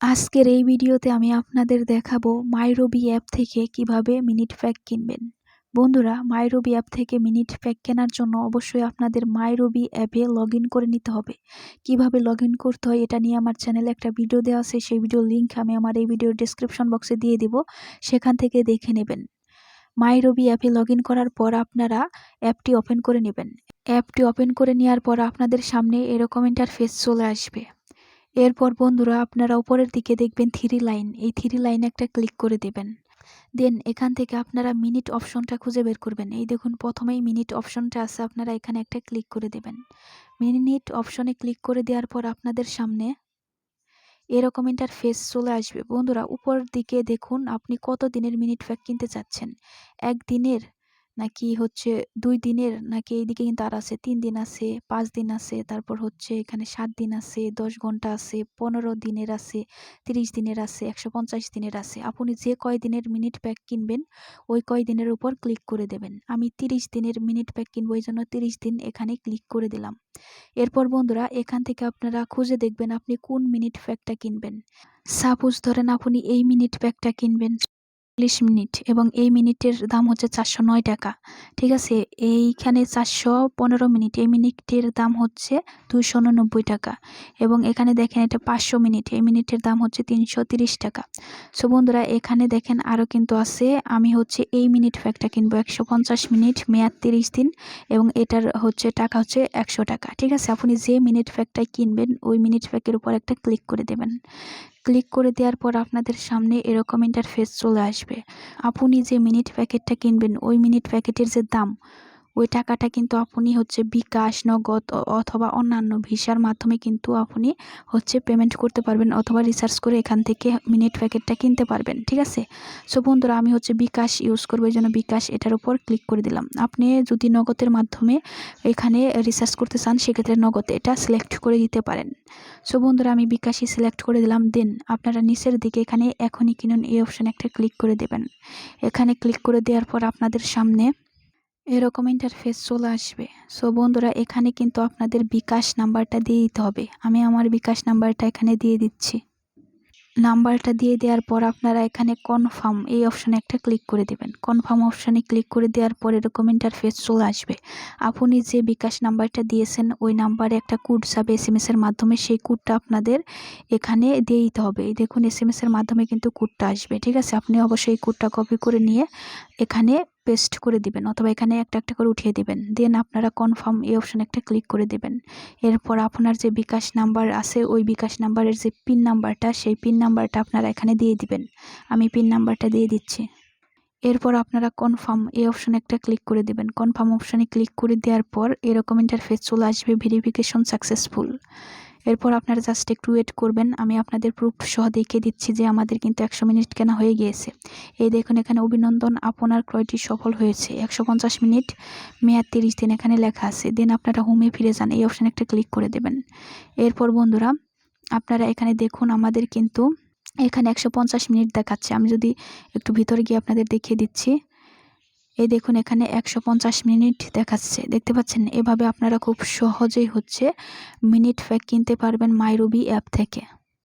আজকের এই ভিডিওতে আমি আপনাদের দেখাবো মাইরোবি অ্যাপ থেকে কীভাবে মিনিট প্যাক কিনবেন। বন্ধুরা, মাইরোবি অ্যাপ থেকে মিনিট প্যাক কেনার জন্য অবশ্যই আপনাদের মাইরোবি অ্যাপে লগ করে নিতে হবে। কীভাবে লগ করতে হয় এটা নিয়ে আমার চ্যানেলে একটা ভিডিও দেওয়া আছে, সেই ভিডিওর লিঙ্ক আমি আমার এই ভিডিওর ডিসক্রিপশন বক্সে দিয়ে দিব। সেখান থেকে দেখে নেবেন। মাইরবি অ্যাপে লগ করার পর আপনারা অ্যাপটি ওপেন করে নেবেন। অ্যাপটি ওপেন করে নেওয়ার পর আপনাদের সামনে এরকম ইন্টারফেস চলে আসবে। এরপর বন্ধুরা আপনারা উপরের দিকে দেখবেন থ্রি লাইন এই থ্রি লাইনে একটা ক্লিক করে দেবেন। দেন এখান থেকে আপনারা মিনিট অপশনটা খুঁজে বের করবেন। এই দেখুন, প্রথমেই মিনিট অপশনটা আছে, আপনারা এখানে একটা ক্লিক করে দেবেন। মিনিট অপশনে ক্লিক করে দেওয়ার পর আপনাদের সামনে এরকম ফেস চলে আসবে। বন্ধুরা, উপর দিকে দেখুন, আপনি কত দিনের মিনিট প্যাক কিনতে চাচ্ছেন? একদিনের নাকি হচ্ছে দুই দিনের নাকি এইদিকে কিন্তু আর আছে, তিন দিন আছে, পাঁচ দিন আছে, তারপর হচ্ছে এখানে সাত দিন আছে, দশ ঘণ্টা আছে, পনেরো দিনের আছে, তিরিশ দিনের আছে, একশো পঞ্চাশ দিনের আছে। আপনি যে কয় দিনের মিনিট প্যাক কিনবেন, ওই কয় দিনের উপর ক্লিক করে দেবেন। আমি তিরিশ দিনের মিনিট প্যাক কিনবো, এই জন্য তিরিশ দিন এখানে ক্লিক করে দিলাম। এরপর বন্ধুরা, এখান থেকে আপনারা খুঁজে দেখবেন আপনি কোন মিনিট প্যাকটা কিনবেন। সাপোজ ধরেন আপনি এই মিনিট প্যাকটা কিনবেন। চল্লিশ মিনিট এবং এই মিনিটের দাম হচ্ছে চারশো নয় টাকা। ঠিক আছে? এইখানে চারশো পনেরো মিনিট, এই মিনিটের দাম হচ্ছে দুইশো উননব্বই টাকা এবং এখানে দেখেন এটা পাঁচশো মিনিট, এই মিনিটের দাম হচ্ছে তিনশো তিরিশ টাকা। সো বন্ধুরা, এখানে দেখেন আরও কিন্তু আছে। আমি হচ্ছে এই মিনিট ফ্যাকটা কিনবো একশো পঞ্চাশ মিনিট, মেয়াদ তিরিশ দিন এবং এটার হচ্ছে টাকা হচ্ছে একশো টাকা। ঠিক আছে? আপনি যে মিনিট ফ্যাকটাই কিনবেন, ওই মিনিট ফ্যাকের উপর একটা ক্লিক করে দেবেন। ক্লিক করে দেওয়ার পর আপনাদের সামনে এরকম ইন্টারফেস চলে আসবে। আপনি যে মিনিট প্যাকেটটা কিনবেন, ওই মিনিট প্যাকেটের যে দাম ওই টাকাটা কিন্তু আপনি হচ্ছে বিকাশ, নগদ অথবা অন্যান্য ভিসার মাধ্যমে কিন্তু আপনি হচ্ছে পেমেন্ট করতে পারবেন অথবা রিসার্চ করে এখান থেকে মিনিট প্যাকেটটা কিনতে পারবেন, ঠিক আছে? সো বন্ধুরা, আমি হচ্ছে বিকাশ ইউজ করব, এই জন্য বিকাশ এটার উপর ক্লিক করে দিলাম। আপনি যদি নগদের মাধ্যমে এখানে রিসার্চ করতে চান, সেক্ষেত্রে নগদ এটা সিলেক্ট করে দিতে পারেন। সো বন্ধুরা, আমি বিকাশই সিলেক্ট করে দিলাম দেন আপনারা নিচের দিকে এখানে এখনই কিনুন, এই অপশানে একটা ক্লিক করে দেবেন। এখানে ক্লিক করে দেওয়ার পর আপনাদের সামনে এরকম ইন্টারফেস চলে আসবে। সো বন্ধুরা, এখানে কিন্তু আপনাদের বিকাশ নাম্বারটা দিয়ে দিতে হবে। আমি আমার বিকাশ নাম্বারটা এখানে দিয়ে দিচ্ছি। নাম্বারটা দিয়ে দেওয়ার পর আপনারা এখানে কনফার্ম এই অপশানে একটা ক্লিক করে দেবেন। কনফার্ম অপশানে ক্লিক করে দেওয়ার পর এরকম ইন্টারফেস চলে আসবে। আপনি যে বিকাশ নাম্বারটা দিয়েছেন, ওই নাম্বারে একটা কোড যাবে এস এম এর মাধ্যমে। সেই কোডটা আপনাদের এখানে দিয়ে দিতে হবে। দেখুন এস এম এর মাধ্যমে কিন্তু কোডটা আসবে। ঠিক আছে? আপনি অবশ্যই এই কোডটা কপি করে নিয়ে এখানে পেস্ট করে দিবেন অথবা এখানে একটা একটা করে উঠিয়ে দিবেন। দেন আপনারা কনফার্ম এই অপশানে একটা ক্লিক করে দেবেন। এরপর আপনার যে বিকাশ নাম্বার আছে, ওই বিকাশ নাম্বারের যে পিন নাম্বারটা সেই পিন নাম্বারটা আপনারা এখানে দিয়ে দিবেন। আমি পিন নাম্বারটা দিয়ে দিচ্ছি। এরপর আপনারা কনফার্ম এই অপশানে একটা ক্লিক করে দেবেন। কনফার্ম অপশানে ক্লিক করে দেওয়ার পর এরকম ইন্টারফেস চলে আসবে ভেরিফিকেশন সাকসেসফুল এরপর আপনারা জাস্ট একটু ওয়েট করবেন। আমি আপনাদের প্রুফ সহ দেখিয়ে দিচ্ছি যে আমাদের কিন্তু একশো মিনিট কেনা হয়ে গিয়েছে। এই দেখুন, এখানে অভিনন্দন, আপনার ক্রয়টি সফল হয়েছে। একশো পঞ্চাশ মিনিট মেয়াদ তিরিশ দিন এখানে লেখা আছে। দেন আপনারা হোমে ফিরে যান, এই অপশানে একটা ক্লিক করে দেবেন। এরপর বন্ধুরা, আপনারা এখানে দেখুন, আমাদের কিন্তু এখানে একশো পঞ্চাশ মিনিট দেখাচ্ছে। আমি যদি একটু ভিতরে গিয়ে আপনাদের দেখিয়ে দিচ্ছি। এই দেখুন, এখানে একশো পঞ্চাশ মিনিট দেখাচ্ছে। দেখতে পাচ্ছেন, এভাবে আপনারা খুব সহজেই হচ্ছে মিনিট ফ্যাক কিনতে পারবেন মাইরুবি অ্যাপ থেকে।